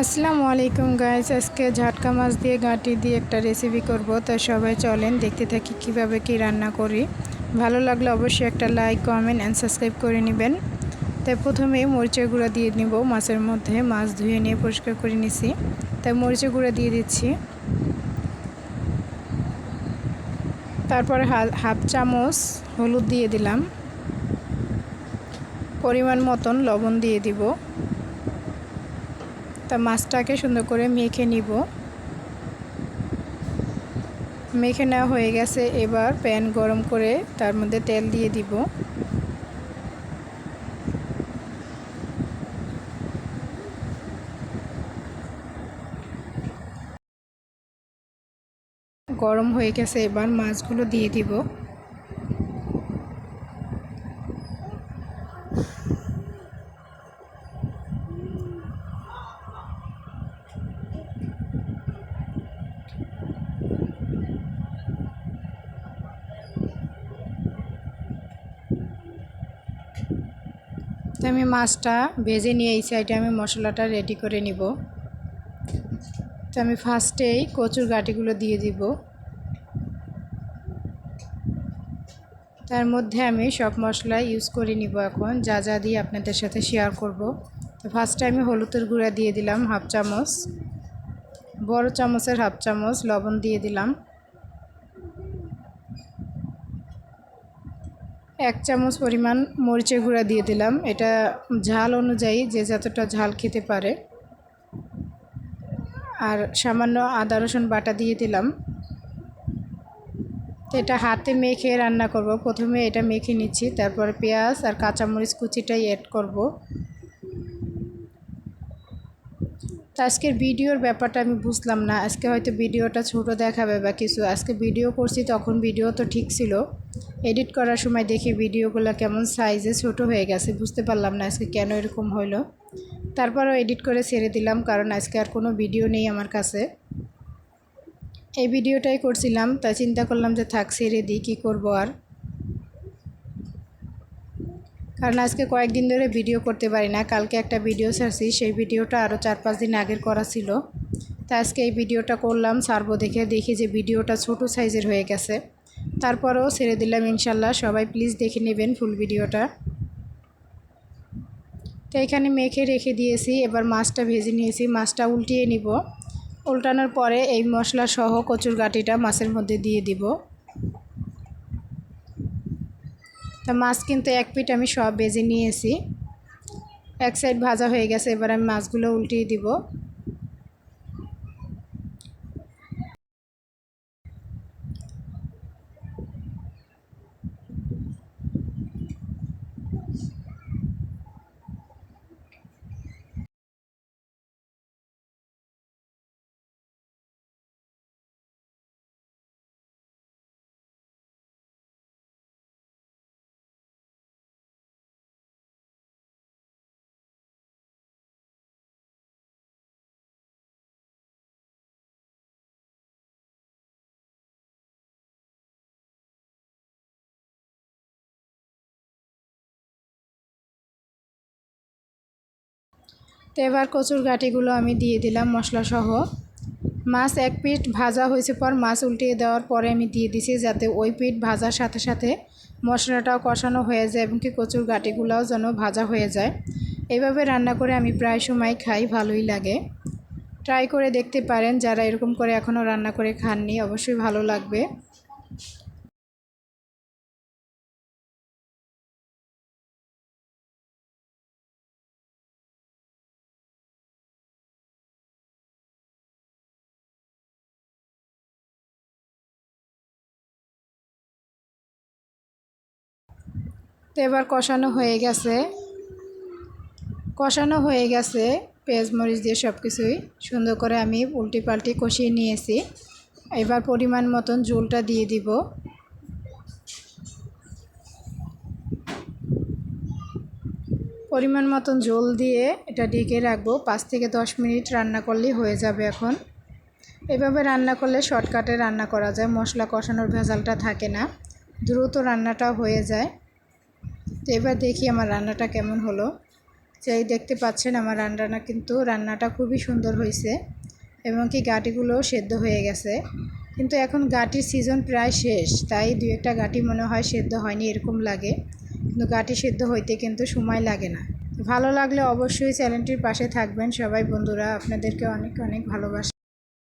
আসসালামু আলাইকুম গাইস আজকে ঝাটকা মাছ দিয়ে, গাঁটি দিয়ে একটা রেসিপি করব। তো সবাই চলেন দেখতে থাকি কীভাবে কি রান্না করি। ভালো লাগলে অবশ্যই একটা লাইক কমেন্ট অ্যান্ড সাবস্ক্রাইব করে নেবেন। তাই প্রথমে মরিচের গুঁড়া দিয়ে নিব। মাছের মধ্যে মাছ ধুয়ে নিয়ে পরিষ্কার করে নিছি। তাই মরিচের গুঁড়া দিয়ে দিচ্ছি। তারপরে হাফ চামচ হলুদ দিয়ে দিলাম। পরিমাণ মতন লবণ দিয়ে দিব। তা মাছটাকে সুন্দর করে মেখে নিব। মেখে নেওয়া হয়ে গেছে, এবার প্যান গরম করে তার মধ্যে তেল দিয়ে দিব। গরম হয়ে গেছে, এবার মাছগুলো দিয়ে দিব। তো আমি মাছটা ভেজে নিয়ে এই সাইডে আমি মশলাটা রেডি করে নিব। তো আমি ফার্স্টেই কচুর গাটিগুলো দিয়ে দিব। তার মধ্যে আমি সব মশলা ইউজ করে নিব এখন, যা যা দিয়ে আপনাদের সাথে শেয়ার করব। তো ফার্স্টে আমি হলুদের গুঁড়া দিয়ে দিলাম হাফ চামচ, বড় চামচের হাফ চামচ লবণ দিয়ে দিলাম। এক চামচ পরিমাণ মরিচের গুঁড়া দিয়ে দিলাম। এটা ঝাল অনুযায়ী যে যতটা ঝাল খেতে পারে। আর সামান্য আদা, রসুন বাটা দিয়ে দিলাম। এটা হাতে মেখে রান্না করব। প্রথমে এটা মেখে নিচ্ছি, তারপর পেঁয়াজ আর কাঁচামরিচ কুচিটাই অ্যাড করব তো আজকের ভিডিওর ব্যাপারটা আমি বুঝলাম না। আজকে হয়তো ভিডিওটা ছোট দেখাবে বা কিছু। আজকে ভিডিও করছি, তখন ভিডিও তো ঠিক ছিল। এডিট করার সময় দেখি ভিডিওগুলো কেমন সাইজে ছোট হয়ে গেছে, বুঝতে পারলাম না আজকে কেন এরকম হইল। তারপরও এডিট করে ছেড়ে দিলাম, কারণ আজকে আর কোনো ভিডিও নেই আমার কাছে। এই ভিডিওটাই করছিলাম, তা চিন্তা করলাম যে থাক, ছেড়ে দিই, কী করব আর? কারণ আজকে কয়েকদিন ধরে ভিডিও করতে পারি না, কালকে একটা ভিডিও ছাড়ছি, সেই ভিডিওটা আরও চার পাঁচ দিন আগের করা ছিল। তা আজকে এই ভিডিওটা করলাম, ছাড়বো দেখে, দেখি যে ভিডিওটা ছোট সাইজের হয়ে গেছে। তারপরেও ছেড়ে দিলাম ইনশাল্লাহ, সবাই প্লিজ দেখে নেবেন ফুল ভিডিওটা। তো এখানে মেখে রেখে দিয়েছি, এবার মাছটা ভেজে নিয়েছি, মাছটা উল্টিয়ে নিব। উল্টানোর পরে এই মশলা সহ কচুর গাটিটা মাছের মধ্যে দিয়ে দিব। তা মাছ কিন্তু এক পিট আমি সব বেজে নিয়েছি। এক সাইড ভাজা হয়ে গেছে, এবার আমি মাছগুলো উল্টিয়ে দিব। তো এবার কচুর গাটিগুলো আমি দিয়ে দিলাম মশলা সহ মাছ এক পিঠ ভাজা হয়েছে পর মাছ উল্টিয়ে দেওয়ার পরে আমি দিয়ে দিছি যাতে ওই পিঠ ভাজার সাথে সাথে মশলাটাও কষানো হয়ে যায় এবং কি কচুর গাটিগুলোও যেন ভাজা হয়ে যায়। এইভাবে রান্না করে আমি প্রায় সময় খাই, ভালোই লাগে। ট্রাই করে দেখতে পারেন যারা এরকম করে এখনও রান্না করে খাননি, অবশ্যই ভালো লাগবে। তো এবার কষানো হয়ে গেছে। কষানো হয়ে গেছে, পেঁয়াজ, মরিচ দিয়ে সব কিছুই সুন্দর করে আমি উল্টি পাল্টি কষিয়ে নিয়েছি। এবার পরিমাণ মতন ঝোলটা দিয়ে দিব। পরিমাণ মতন ঝোল দিয়ে এটা ঢেকে রাখব। পাঁচ থেকে দশ মিনিট রান্না করলেই হয়ে যাবে এখন। এভাবে রান্না করলে শর্টকাটে রান্না করা যায়, মশলা কষানোর ভেজালটা থাকে না। দ্রুত রান্নাটা হয়ে যায়। এবার দেখি আমার রান্নাটা কেমন হলো। সেই দেখতে পাচ্ছেন আমার রান্নাটা কিন্তু রান্নাটা খুবই সুন্দর হয়েছে এবং কি গাটিগুলোও সেদ্ধ হয়ে গেছে। কিন্তু এখন গাটির সিজন প্রায় শেষ, তাই দু একটা গাটি মনে হয় সেদ্ধ হয়নি এরকম লাগে। কিন্তু গাটি সেদ্ধ হইতে কিন্তু সময় লাগে না। ভালো লাগলে অবশ্যই চ্যানেলটির পাশে থাকবেন। সবাই বন্ধুরা, আপনাদেরকে অনেক অনেক ভালোবাসা।